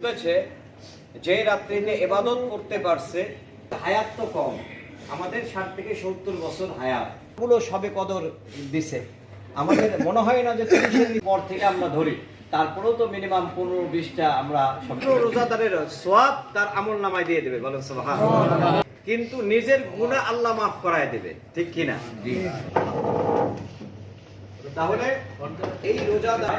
বলেছে যে রাত্রিতে এবাদত করতে পারছে হায়াত তো কম। আমাদের ষাট থেকে সত্তর বছর হায়াত। পুরো সবে কদর দিছে। আমাদের মনে হয় না যে তিরিশের পর থেকে আমরা ধরি। তারপরেও তো মিনিমাম পনেরো বিশটা আমরা রোজাদারের সোয়াব তার আমল নামায় দিয়ে দেবে বলেন কিন্তু নিজের গুণা আল্লাহ মাফ করায় দেবে ঠিক কিনা? তাহলে এই রোজাদার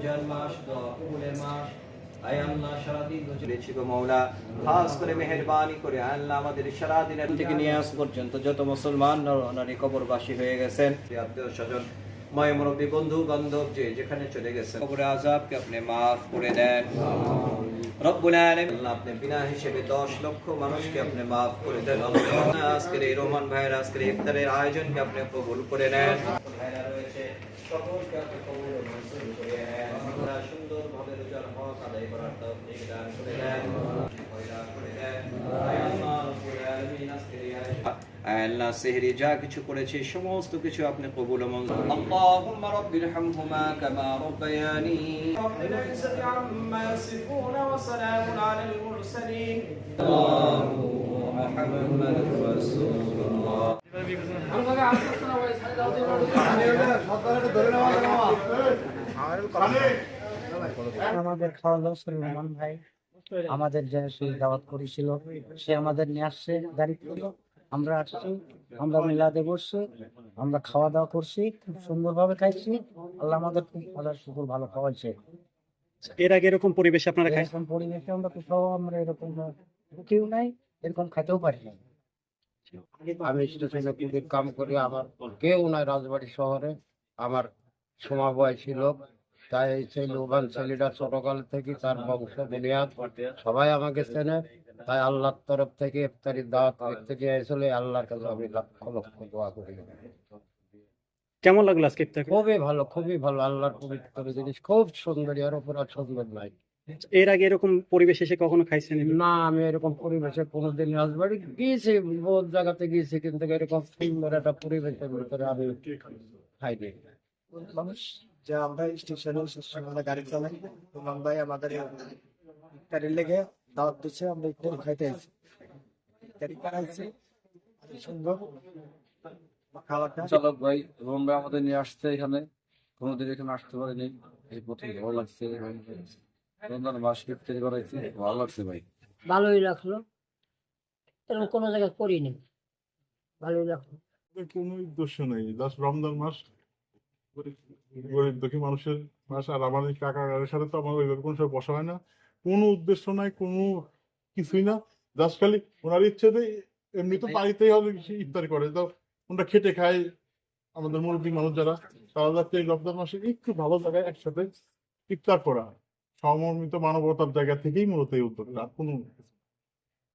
রমজান মাস দোয়া কবুলের মাস আল্লাহ সারাদিন রোজা রেখেছি খাস করে মেহেরবানি করে আল্লাহ আমাদের সারাদিনের থেকে নিয়ে আস পর্যন্ত যত মুসলমান নারী কবরবাসী হয়ে গেছেন। আত্মীয় স্বজন ময় মুরব্বী বন্ধু বান্ধব যে যেখানে চলে গেছেন কবরে আজাবকে আপনি মাফ করে দেন। রব্বুল আলামিন আল্লাহ আপনি বিনা হিসেবে 10 লক্ষ মানুষকে আপনি maaf করে দেন। আল্লাহ আজকের এই রোমান ভাইয়ের আজকের ইফতারের আয়োজনকে আপনি কবুল করে নেন। ভাইরা রয়েছে সকলকে আপনি কবুল করে নেন। সুন্দরভাবে রোজার হক আদায় করার তৌফিক দান করে দেন করে দেন আয় আল্লাহ রব্বুল আলামিন আজকের এই আয়োজন আয় আল্লাহ সেহরি যা কিছু করেছে সমস্ত কিছু আপনি কবুল ও মঞ্জুর اللهم رب ارحمهما كما ربياني رب العزة عما يصفون وسلام على المرسلين الله محمد رسول الله আমাদের খাওয়া দাওয়া রহমান ভাই আমাদের যে সেই দাওয়াত করেছিল সে আমাদের নিয়ে আসছে গাড়ি ছিল আমরা আসছি আমরা মিলাদে বসছি আমরা খাওয়া দাওয়া করছি খুব সুন্দরভাবে খাইছি। আল্লাহ আমাদের খুব ভালো শুকুর ভালো খাওয়াইছে। এর আগে এরকম পরিবেশে আপনারা খাই এরকম পরিবেশে আমরা তো সব আমরা এরকম কেউ নাই এরকম খাইতেও পারি না আমি স্টেশনে কাম করি আমার কেউ নাই রাজবাড়ি শহরে আমার সমবয় ছিল তাই সেই লোবান ছেলেটা ছোটকাল থেকে তার বংশ বুনিয়াদ সবাই আমাকে চেনে। তাই আল্লাহর তরফ থেকে ইফতারির দাওয়াত থেকে এসলে আল্লাহর কাছে আমি লক্ষ লক্ষ দোয়া করি। কেমন লাগল আজকে ইফতার খুবই ভালো খুবই ভালো আল্লাহর পবিত্র জিনিস খুব সুন্দর এর উপর আর সুন্দর নাই। এর আগে এরকম পরিবেশ এসে কখনো খাইছেন না আমি এরকম পরিবেশে কোনোদিন রাজবাড়ি গিয়েছি বহুত জায়গাতে গিয়েছি কিন্তু এরকম সুন্দর একটা পরিবেশের ভিতরে আমি খাইনি। মানুষ যে আমরা স্টেশনে আমরা গাড়ি চালাই। ইমাম ভাই আমাদের ইফতারি লেগে দাওয়াত দিচ্ছে আমরা ইফতারি খাইতে আছি ইফতারি সুন্দর চালক ভাই রোহন ভাই আমাদের নিয়ে আসছে এখানে। কোনোদিন এখানে আসতে পারিনি। এই প্রথম ভালো লাগছে। রমজান মাস ইফতারি করাইছি ভালো লাগছে ভাই। ভালোই লাগল। এরকম কোনো জায়গায় করিনি ভালোই লাগল। কোনো উদ্দেশ্য নেই। জাস্ট রমজান মাস গরিব- দুঃখী মানুষের মাস আর আমাদের কাকার সাথে তো আমার ওইভাবে কোনো সময় বসা হয় না। কোনো উদ্দেশ্য নাই, কোনো কিছুই না। জাস্ট খালি ওনার ইচ্ছেতে এমনি তো বাড়িতেই হবে ইফতারি করে। তো ওনারা খেটে খায় আমাদের মুরব্বী মানুষ যারা, তারা যাতে এই রমজান মাসে একটু ভালো জায়গায় একসাথে ইফতার করা সমর্মিত মানবতার জায়গা থেকেই মূলত এই উদ্যোগটা। আর কোনো